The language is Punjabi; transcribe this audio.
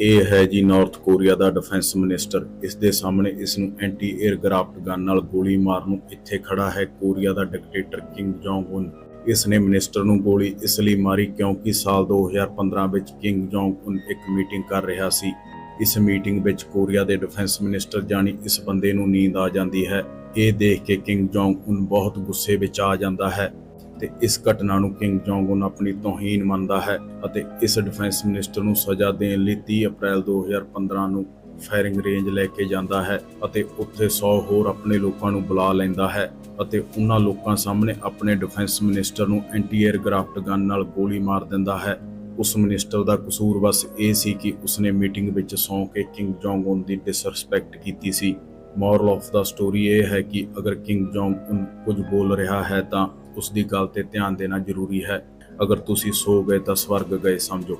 ਇਹ ਹੈ ਜੀ ਨਾਰਥ ਕੋਰੀਆ ਦਾ ਡਿਫੈਂਸ ਮਿਨਿਸਟਰ ਇਸ ਦੇ ਸਾਹਮਣੇ ਇਸ ਨੂੰ ਐਂਟੀ 에ਅਰਕ੍ਰਾਫਟ ਗਨ ਨਾਲ ਗੋਲੀ ਮਾਰਨ ਨੂੰ ਇੱਥੇ ਖੜਾ ਹੈ ਕੋਰੀਆ ਦਾ ਡਿਕਟੇਟਰ ਕਿੰਗ ਜੋਂਗ ਉਨ ਇਸ ਨੇ ਮਿਨਿਸਟਰ ਨੂੰ ਗੋਲੀ ਇਸ ਲਈ ਮਾਰੀ ਕਿਉਂਕਿ ਸਾਲ 2015 ਵਿੱਚ ਕਿੰਗ ਜੋਂਗ ਉਨ ਇੱਕ ਮੀਟਿੰਗ ਕਰ ਰਿਹਾ ਸੀ। ਇਸ ਮੀਟਿੰਗ ਵਿੱਚ ਕੋਰੀਆ ਦੇ ਡਿਫੈਂਸ ਮਿਨਿਸਟਰ ਜਾਨੀ ਇਸ ਬੰਦੇ ਨੂੰ ਨੀਂਦ ਆ ਜਾਂਦੀ ਹੈ। ਇਹ ਦੇਖ ਕੇ ਕਿੰਗ ਜੋਂਗ ਉਨ ਬਹੁਤ ਗੁੱਸੇ ਵਿੱਚ ਆ ਜਾਂਦਾ ਹੈ। ਤੇ ਇਸ ਘਟਨਾ ਨੂੰ ਕਿੰਗ ਜੋਂਗ ਉਨ ਆਪਣੀ ਤੋਹੀਨ ਮੰਨਦਾ ਹੈ ਅਤੇ ਇਸ ਡਿਫੈਂਸ ਮਿਨਿਸਟਰ ਨੂੰ ਸਜ਼ਾ ਦੇਣ ਲਈ 30 ਅਪ੍ਰੈਲ 2015 ਨੂੰ ਫਾਇਰਿੰਗ ਰੇਂਜ ਲੈ ਕੇ ਜਾਂਦਾ ਹੈ ਅਤੇ ਉੱਥੇ 100 ਹੋਰ ਆਪਣੇ ਲੋਕਾਂ ਨੂੰ ਬੁਲਾ ਲੈਂਦਾ ਹੈ ਅਤੇ ਉਹਨਾਂ ਲੋਕਾਂ ਸਾਹਮਣੇ ਆਪਣੇ ਡਿਫੈਂਸ ਮਿਨਿਸਟਰ ਨੂੰ ਐਂਟੀ 에ਅਰਕ੍ਰਾਫਟ ਗਨ ਨਾਲ ਗੋਲੀ ਮਾਰ ਦਿੰਦਾ ਹੈ। ਉਸ ਮਿਨਿਸਟਰ ਦਾ ਕਸੂਰ ਬਸ ਇਹ ਸੀ ਕਿ ਉਸਨੇ ਮੀਟਿੰਗ ਵਿੱਚ ਸੌਂ ਕੇ ਕਿੰਗ ਜੋਂਗ ਉਨ ਦੀ ਡਿਸਰੈਸਪੈਕਟ ਕੀਤੀ ਸੀ। ਮੋਰਲ ਆਫ ਦਾ ਸਟੋਰੀ ਇਹ ਹੈ ਕਿ ਅਗਰ ਕਿੰਗ ਜੋਂਗ ਉਨ ਕੁਝ ਬੋਲ ਰਿਹਾ ਹੈ ਤਾਂ ਉਸ ਦੀ ਗੱਲ ਤੇ ਧਿਆਨ ਦੇਣਾ ਜ਼ਰੂਰੀ ਹੈ। ਅਗਰ ਤੁਸੀਂ ਸੋ ਗਏ ਤਾਂ ਸਵਰਗ ਗਏ ਸਮਝੋ।